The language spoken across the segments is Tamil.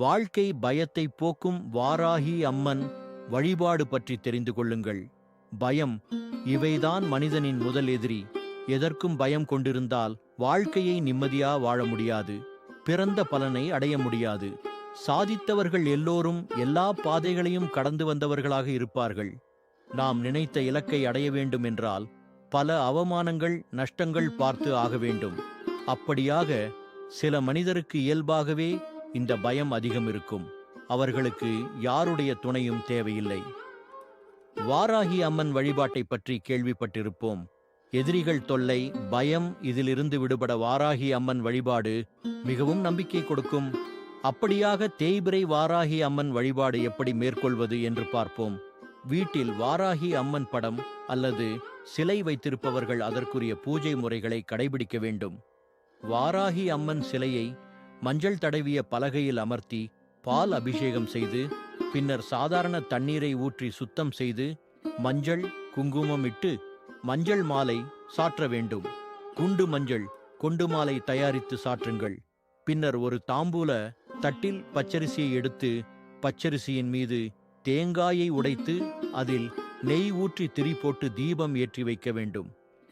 வாழ்க்கை பயத்தை போக்கும் வாராகி அம்மன் வழிபாடு பற்றி தெரிந்து கொள்ளுங்கள். பயம் இவைதான் மனிதனின் முதல் எதிரி. எதற்கும் பயம் கொண்டிருந்தால் வாழ்க்கையை நிம்மதியா வாழ முடியாது. பிறந்த பலனை அடைய முடியாது. சாதித்தவர்கள் எல்லோரும் எல்லா பாதைகளையும் கடந்து வந்தவர்களாக இருப்பார்கள். நாம் நினைத்த இலக்கை அடைய வேண்டும் என்றால் பல அவமானங்கள் நஷ்டங்கள் பார்த்து ஆக வேண்டும். அப்படியாக சில மனிதருக்கு இயல்பாகவே இந்த பயம் அதிகம் இருக்கும். அவர்களுக்கு யாருடைய துணையும் தேவையில்லை. வாராகி அம்மன் வழிபாட்டை பற்றி கேள்விப்பட்டிருப்போம். எதிரிகள் தொல்லை பயம் இதிலிருந்து விடுபட வாராகி அம்மன் வழிபாடு மிகவும் நம்பிக்கை கொடுக்கும். அப்படியாக தேய்பிரை வாராகி அம்மன் வழிபாடு எப்படி மேற்கொள்வது என்று பார்ப்போம். வீட்டில் வாராகி அம்மன் படம் அல்லது சிலை வைத்திருப்பவர்கள் அதற்குரிய பூஜை முறைகளை கடைபிடிக்க வேண்டும். வாராகி அம்மன் சிலையை மஞ்சள் தடவிய பலகையில் அமர்த்தி பால் அபிஷேகம் செய்து பின்னர் சாதாரண தண்ணீரை ஊற்றி சுத்தம் செய்து மஞ்சள் குங்குமம் இட்டு மஞ்சள் மாலை சாற்ற வேண்டும். குண்டு மஞ்சள் கொண்டு மாலை தயாரித்து சாற்றுங்கள். பின்னர் ஒரு தாம்பூல தட்டில் பச்சரிசியை எடுத்து பச்சரிசியின் மீது தேங்காயை உடைத்து அதில் நெய் ஊற்றி திரி போட்டு தீபம் ஏற்றி வைக்க வேண்டும்.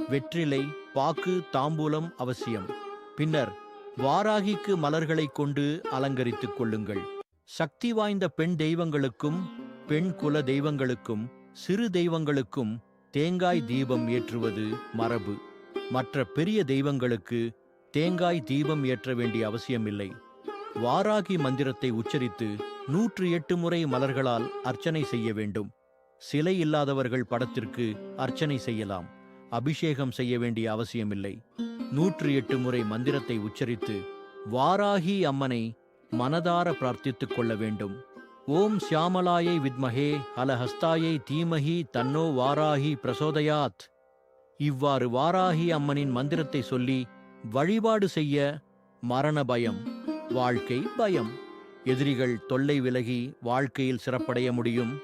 வெற்றிலை பாக்கு தாம்பூலம் அவசியம். பின்னர் வாராகிக்கு மலர்களைக் கொண்டு அலங்கரித்துக் கொள்ளுங்கள். சக்தி வாய்ந்த பெண் தெய்வங்களுக்கும் பெண் குல தெய்வங்களுக்கும் சிறு தெய்வங்களுக்கும் தேங்காய் தீபம் ஏற்றுவது மரபு. மற்ற பெரிய தெய்வங்களுக்கு தேங்காய் தீபம் ஏற்ற வேண்டிய அவசியமில்லை. வாராகி மந்திரத்தை உச்சரித்து நூற்று எட்டு முறை மலர்களால் அர்ச்சனை செய்ய வேண்டும். சிலை இல்லாதவர்கள் படத்திற்கு அர்ச்சனை செய்யலாம். அபிஷேகம் செய்ய வேண்டிய அவசியமில்லை. நூற்றி எட்டு முறை மந்திரத்தை உச்சரித்து வாராகி அம்மனை மனதார பிரார்த்தித்துக் கொள்ள வேண்டும். ஓம் சியாமலாயை வித்மகே அலஹஸ்தாயை தீமஹி தன்னோ வாராகி பிரசோதயாத். இவ்வாறு வாராகி அம்மனின் மந்திரத்தை சொல்லி வழிபாடு செய்ய மரண பயம் வாழ்க்கை பயம். எதிரிகள் தொல்லை விலகி வாழ்க்கையில் சிறப்படைய முடியும்.